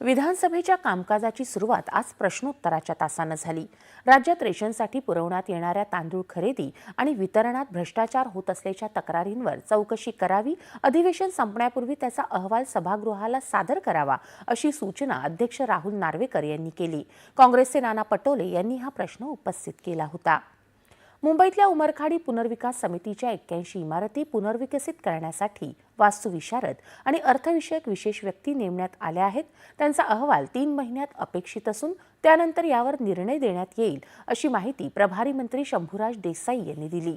विधानसभेच्या कामकाजाची सुरुवात आज प्रश्नोत्तराच्या तासानं झाली. राज्यात रेशनसाठी पुरवण्यात येणाऱ्या तांदूळ खरेदी आणि वितरणात भ्रष्टाचार होत असल्याच्या तक्रारींवर चौकशी करावी अधिवेशन संपण्यापूर्वी त्याचा अहवाल सभागृहाला सादर करावा अशी सूचना अध्यक्ष राहुल नार्वेकर यांनी केली. काँग्रेसचे नाना पटोले यांनी हा प्रश्न उपस्थित केला होता. मुंबईतल्या उमरखाडी पुनर्विकास समितीच्या एक्क्याऐंशी इमारती पुनर्विकसित करण्यासाठी वास्तुविशारद आणि अर्थविषयक विशेष व्यक्ती नेमण्यात आल्या आहेत. त्यांचा अहवाल तीन महिन्यात अपेक्षित असून त्यानंतर यावर निर्णय देण्यात येईल अशी माहिती प्रभारी मंत्री शंभूराज देसाई यांनी दिली.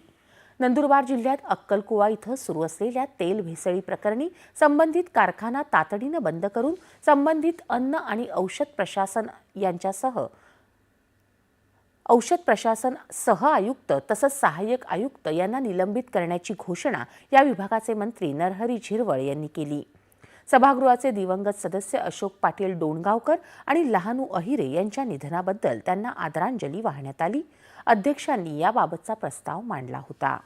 नंदुरबार जिल्ह्यात अक्कलकुवा इथं सुरू असलेल्या तेल भेसळी प्रकरणी संबंधित कारखाना तातडीनं बंद करून संबंधित अन्न आणि औषध प्रशासन यांच्यासह औषध प्रशासन सह आयुक्त तसंच सहाय्यक आयुक्त यांना निलंबित करण्याची घोषणा या विभागाचे मंत्री नरहरी झिरवळ यांनी केली. सभागृहाचे दिवंगत सदस्य अशोक पाटील डोणगावकर आणि लहानू अहिरे यांच्या निधनाबद्दल त्यांना आदरांजली वाहण्यात आली. अध्यक्षांनी याबाबतचा प्रस्ताव मांडला होता.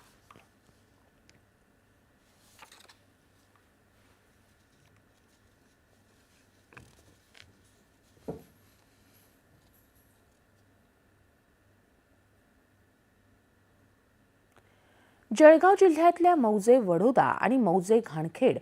जळगाव जिल्ह्यातल्या मौजे वडोदा आणि मौजे घाणखेड